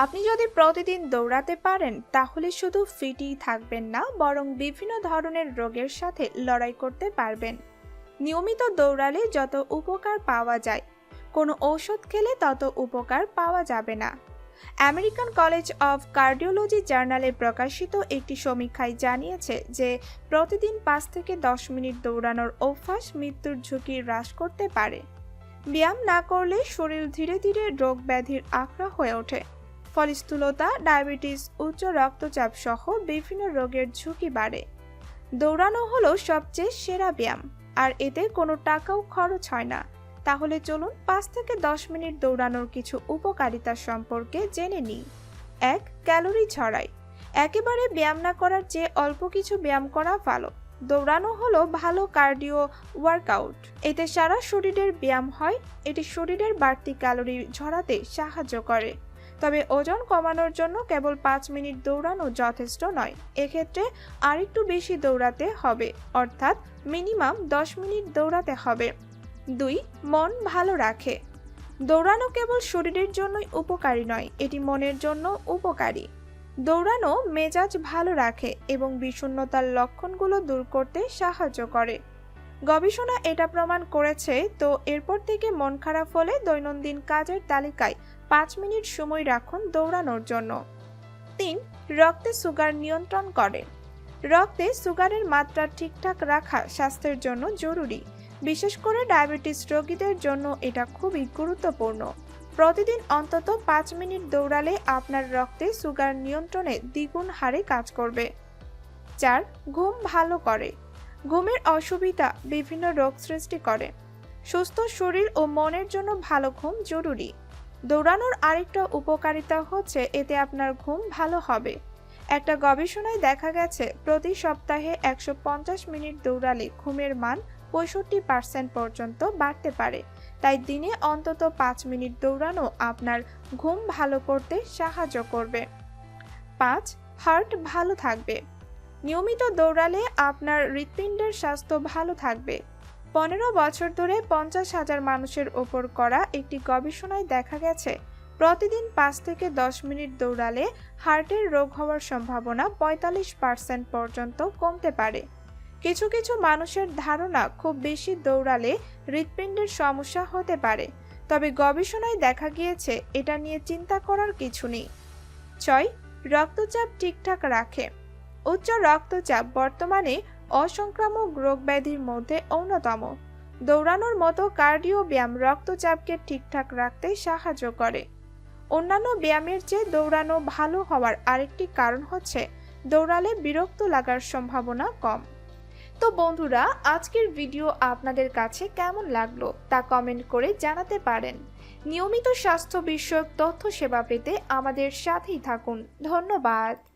আপনি যদি প্রতিদিন দৌড়াতে পারেন, তাহলে শুধু ফিটই থাকবেন না, বরং বিভিন্ন ধরনের রোগের সাথে লড়াই করতে পারবেন। নিয়মিত দৌড়ালে যত উপকার পাওয়া যায়, কোনো ঔষধ খেলে তত উপকার পাওয়া যাবে না। আমেরিকান কলেজ অফ কার্ডিওলজি জার্নালে প্রকাশিত একটি সমীক্ষায় জানিয়েছে যে, প্রতিদিন পাঁচ থেকে দশ মিনিট দৌড়ানোর অভ্যাস মৃত্যুর ঝুঁকি হ্রাস করতে পারে। ব্যায়াম না করলে শরীর ধীরে ধীরে রোগ ব্যাধির আক্রা হয়ে ওঠে। ফলে স্থূলতা ডায়াবেটিস, উচ্চ রক্তচাপ সহ বিভিন্ন রোগের ঝুঁকি বাড়ে। দৌড়ানো হলো সবচেয়ে সেরা ব্যায়াম, আর এতে কোনো টাকাও খরচ হয় না। তাহলে চলুন পাঁচ থেকে দশ মিনিট দৌড়ানোর কিছু উপকারিতা সম্পর্কে জেনে নিই। এক, ক্যালোরি ছড়াই। একেবারে ব্যায়াম না করার চেয়ে অল্প কিছু ব্যায়াম করা ভালো। দৌড়ানো হলো ভালো কার্ডিও ওয়ার্কআউট। এতে সারা শরীরের ব্যায়াম হয়, এটি শরীরের বাড়তি ক্যালোরি ঝরাতে সাহায্য করে। তবে ওজন কমানোর জন্য কেবল পাঁচ মিনিট দৌড়ানো যথেষ্ট নয়। এক্ষেত্রে আরেকটু বেশি দৌড়াতে হবে, অর্থাৎ মিনিমাম দশ মিনিট দৌড়াতে হবে। দুই, মন ভালো রাখে। দৌড়ানো কেবল শরীরের জন্যই উপকারী নয়, এটি মনের জন্য উপকারী। দৌড়ানো মেজাজ ভালো রাখে এবং বিষণ্ণতার লক্ষণগুলো দূর করতে সাহায্য করে। গবেষণা এটা প্রমাণ করেছে, তো এরপর থেকে মন খারাপ হলে দৈনন্দিন কাজের তালিকায় পাঁচ মিনিট সময় রাখুন দৌড়ানোর জন্য। তিন, রক্তে সুগার নিয়ন্ত্রণ করে। রক্তে সুগারের মাত্রা ঠিকঠাক রাখা স্বাস্থ্যের জন্য জরুরি। বিশেষ করে ডায়াবেটিস রোগীদের জন্য এটা খুবই গুরুত্বপূর্ণ। প্রতিদিন অন্তত পাঁচ মিনিট দৌড়ালে আপনার রক্তে সুগার নিয়ন্ত্রণে দ্বিগুণ হারে কাজ করবে। চার, ঘুম ভালো করে। ঘুমের অসুবিধা বিভিন্ন রোগ সৃষ্টি করে। সুস্থ শরীর ও মনের জন্য ভালো ঘুম জরুরি। দৌড়ানোর আরেকটা উপকারিতা হচ্ছে এতে আপনার ঘুম ভালো হবে। একটা গবেষণায় দেখা গেছে, প্রতি সপ্তাহে একশো পঞ্চাশ মিনিট দৌড়ালে ঘুমের মান পঁয়ষট্টি পার্সেন্ট পর্যন্ত বাড়তে পারে। তাই দিনে অন্তত পাঁচ মিনিট দৌড়ানো আপনার ঘুম ভালো করতে সাহায্য করবে। পাঁচ, হার্ট ভালো থাকবে। নিয়মিত দৌড়ালে আপনার হৃৎপিণ্ডের স্বাস্থ্য ভালো থাকবে। পনেরো বছর ধরে পঞ্চাশ হাজার মানুষের ওপর করা একটি গবেষণায় দেখা গেছে, প্রতিদিন পাঁচ থেকে দশ মিনিট দৌড়ালে হার্টের রোগ হওয়ার সম্ভাবনা পঁয়তাল্লিশ পার্সেন্ট পর্যন্ত কমতে পারে। কিছু কিছু মানুষের ধারণা খুব বেশি দৌড়ালে হৃৎপিণ্ডের সমস্যা হতে পারে, তবে গবেষণায় দেখা গিয়েছে এটা নিয়ে চিন্তা করার কিছু নেই। ছয়, রক্তচাপ ঠিকঠাক রাখে। উচ্চ রক্তচাপ বর্তমানে অসংক্রামক রোগ ব্যাধির মধ্যে অন্যতম। দৌড়ানোর মতো কার্ডিও ব্যায়াম রক্তচাপকে ঠিকঠাক রাখতে সাহায্য করে। অন্যান্য ব্যায়ামের চেয়ে দৌড়ানো ভালো হওয়ার আরেকটি কারণ হচ্ছে দৌড়ালে বিরক্ত লাগার সম্ভাবনা কম। তো বন্ধুরা, আজকের ভিডিও আপনাদের কাছে কেমন লাগল তা কমেন্ট করে জানাতে পারেন। নিয়মিত স্বাস্থ্য বিষয়ক তথ্য সেবা পেতে আমাদের সাথেই থাকুন। ধন্যবাদ।